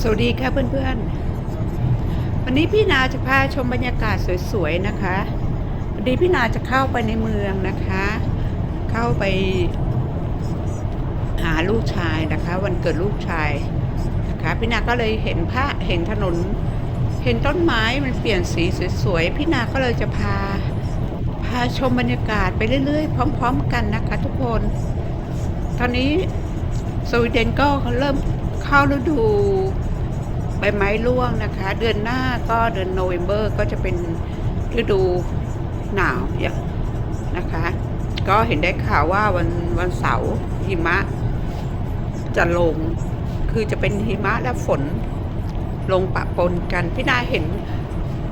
สวัสดีค่ะเพื่อนๆ วันนี้พี่นาจะพาชมบรรยากาศสวยๆนะคะวันนี้พี่นาจะเข้าไปในเมืองนะคะ เข้าไปหาลูกชายนะคะ วันเกิดลูกชายนะคะพี่นาก็เลยเห็นพระเห็นถนน เห็นต้นไม้มันเปลี่ยนสีสวยๆพี่นาก็เลยจะพาพาชมบรรยากาศไปเรื่อยๆ พร้อม ๆ กันนะคะ ทุกคน ตอนนี้สวีเดนก็เริ่ม เข้าฤดูใบไม้ร่วงนะคะ เดือนหน้าก็เดือนโนเวม ber ก็จะเป็นฤดูหนาวนะคะ ก็เห็นได้ข่าวว่าวันวันเสาร์หิมะ จะลงคือจะเป็นหิมะและฝนลงปะปนกัน พี่นาเห็น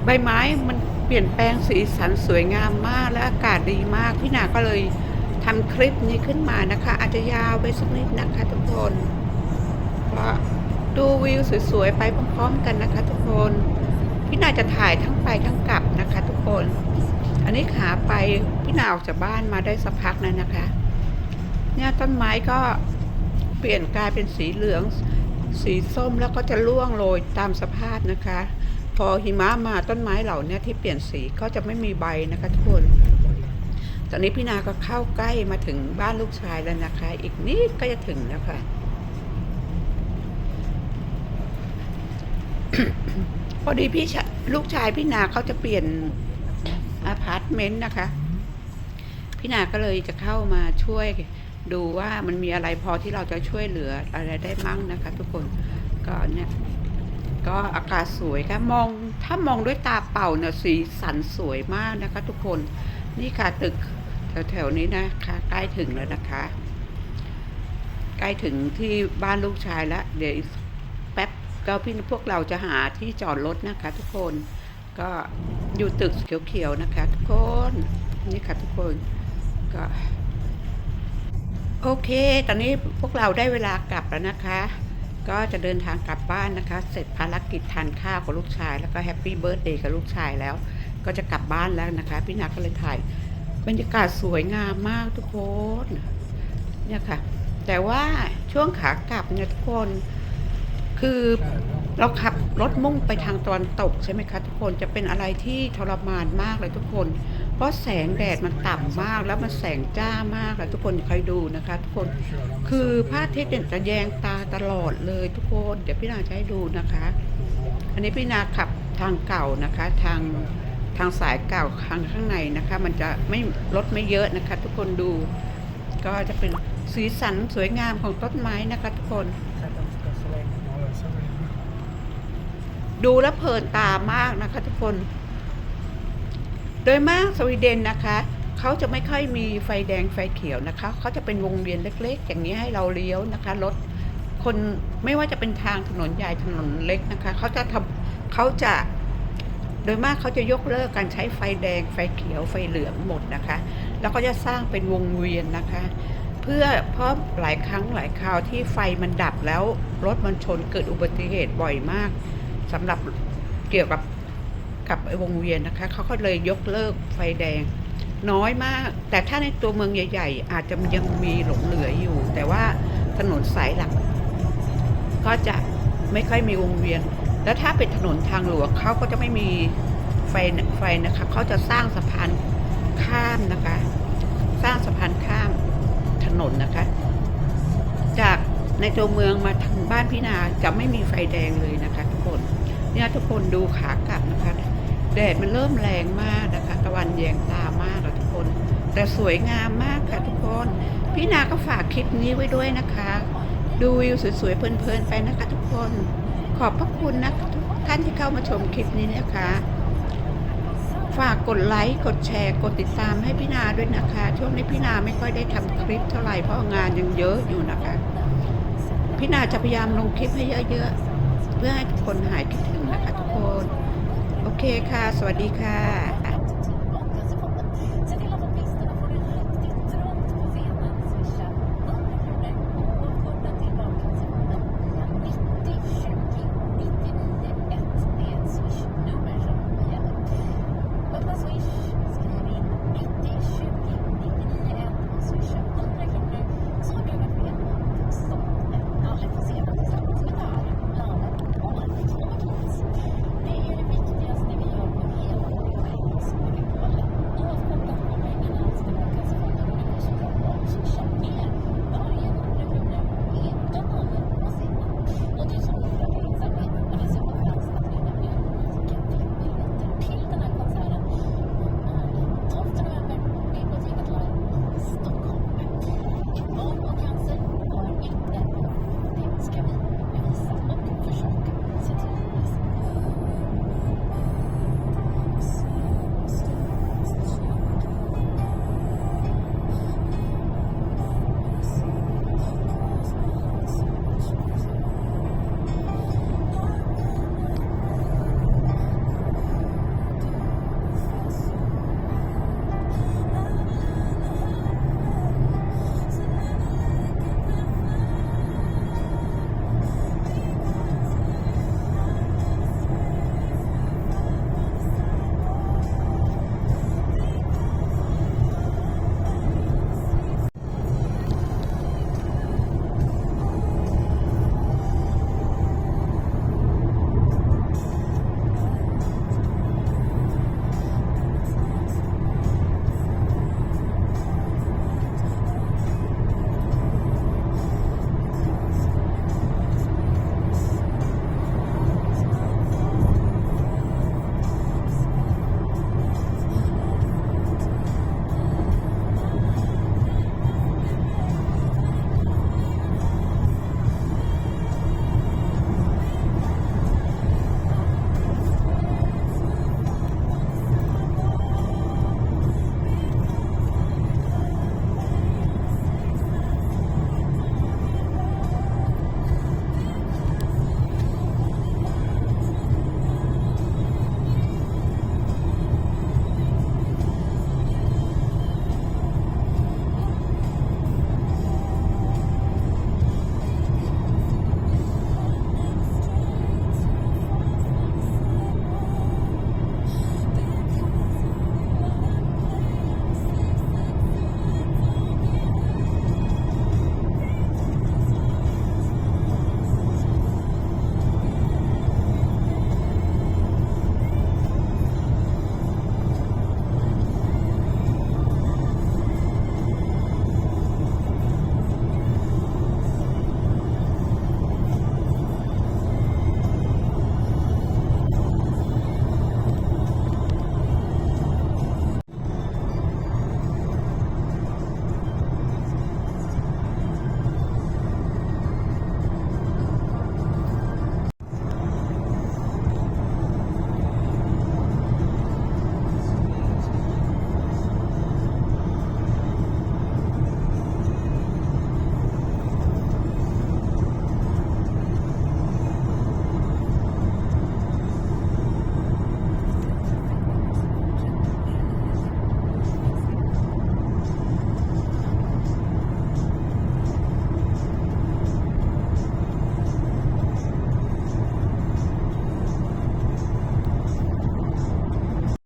ใบไม้มันเปลี่ยนแปลงสีสันสวยงามมากและอากาศดีมาก พี่นาก็เลยทำคลิปนี้ขึ้นมานะคะ อาจจะยาวไปสักนิดนะคะทุกคน ก็ดูวิวสวยๆ ไปพร้อมๆกันนะคะทุกคน พี่นาจะถ่ายทั้งไปทั้งกลับนะคะทุกคน อันนี้ขาไปพี่นาออกจากบ้านมาได้สักพักแล้วนะคะ เนี่ยต้นไม้ก็เปลี่ยนกลายเป็นสีเหลือง สีส้มแล้วก็จะร่วงโรยตามสภาพนะคะ พอหิมะมาต้นไม้เหล่านี้ที่เปลี่ยนสีก็จะไม่มีใบนะคะทุกคนตอนนี้พี่นาก็เข้าใกล้มาถึงบ้านลูกชายแล้วนะคะ อีกนิดก็จะถึงแล้วค่ะ พอดีพี่ลูกชายพี่นาเขาจะเปลี่ยนอพาร์ตเมนต์นะคะ พี่นาก็เลยจะเข้ามาช่วยดูว่ามันมีอะไรพอที่เราจะช่วยเหลืออะไรได้มั่งนะคะ ทุกคนก็เนี่ยก็อากาศสวยค่ะมองถ้ามองด้วยตาเปล่าเนี่ยสีสันสวยมากนะคะ ทุกคนนี่ค่ะตึกแถวๆนี้นะคะใกล้ถึงแล้วนะคะ ใกล้ถึงที่บ้านลูกชายแล้วเดี๋ยวอีก ก็พี่พวกเราจะหาที่จอดรถนะคะ ทุกคนก็อยู่ตึกเขียวๆนะคะ ทุกคนนี่ค่ะทุกคนก็โอเค ตอนนี้พวกเราได้เวลากลับแล้วนะคะ ก็จะเดินทางกลับบ้านนะคะ เสร็จภารกิจทานข้าวกับลูกชาย แล้วก็แฮปปี้เบิร์ดเดย์กับลูกชายแล้ว ก็จะกลับบ้านแล้วนะคะ พี่นาก็เลยถ่ายบรรยากาศสวยงามมากทุกคน เนี่ยค่ะ แต่ว่าช่วงขากลับเนี่ยทุกคน คือเราขับรถมุ่งไปทางตะวันตกใช่ไหมคะทุกคนจะเป็นอะไรที่ทรมานมากเลยทุกคน เพราะแสงแดดมันต่ำมากแล้วมันแสงจ้ามากเลยทุกคนใคอยดูนะคะ ทุกคนคือพระอาทิตย์เนี่ยจะแยงตาตลอดเลยทุกคนเดี๋ยวพี่นาจะให้ดูนะคะ อันนี้พี่นาขับทางเก่านะคะทางทางสายเก่าข้างข้างในนะคะ มันจะไม่รถไม่เยอะนะคะ ทุกคนดู ก็จะเป็นสีสันสวยงามของต้นไม้นะคะ ทุกคน ดูแล้วเพลินตามากนะคะทุกคน โดยมากสวีเดนนะคะเขาจะไม่ค่อยมีไฟแดงไฟเขียวนะคะเขาจะเป็นวงเวียนเล็ก ๆ อย่างนี้ให้เราเลี้ยวนะคะรถคนไม่ว่าจะเป็นทางถนนใหญ่ถนนเล็กนะคะเขาจะทำเขาจะโดยมากเขาจะยกเลิกการใช้ไฟแดงไฟเขียวไฟเหลืองหมดนะคะ แล้วก็จะสร้างเป็นวงเวียนนะคะ เพื่อเพราะหลายครั้งหลายคราวที่ไฟมันดับแล้วรถมันชนเกิดอุบัติเหตุบ่อยมากสำหรับเกี่ยวกับกับวงเวียนนะคะเขาก็เลยยกเลิกไฟแดง น้อยมาก แต่ถ้าในตัวเมืองใหญ่ ๆ อาจจะยังมีหลงเหลืออยู่ แต่ว่าถนนสายหลัก ก็จะไม่ค่อยมีวงเวียน แล้วถ้าเป็นถนนทางหลวงเขาก็จะไม่มีไฟไฟนะคะเขาจะสร้างสะพานข้ามนะคะ สร้างสะพานข้าม นนนะคะ จากในตัวเมืองมาทางบ้านพี่นาจะไม่มีไฟแดงเลยนะคะทุกคนเนี่ยทุกคนดูขากลับนะคะ แดดมันเริ่มแรงมากนะคะ ตะวันแยงตามากอะทุกคน แต่สวยงามมากค่ะทุกคนพี่นาก็ฝากคลิปนี้ไว้ด้วยนะคะ ดูวิวสวยๆเพลินๆไปนะคะทุกคน ขอบพระคุณนะทุกท่านที่เข้ามาชมคลิปนี้นะคะ ฝากกดไลค์ กดแชร์ กดติดตามให้พี่นาด้วยนะคะ ช่วงนี้พี่นาไม่ค่อยได้ทำคลิปเท่าไหร่เพราะงานยังเยอะอยู่นะคะ พี่นาจะพยายามลงคลิปให้เยอะๆ เพื่อให้ทุกคนหายคิดถึงนะคะทุกคน โอเคค่ะ สวัสดีค่ะ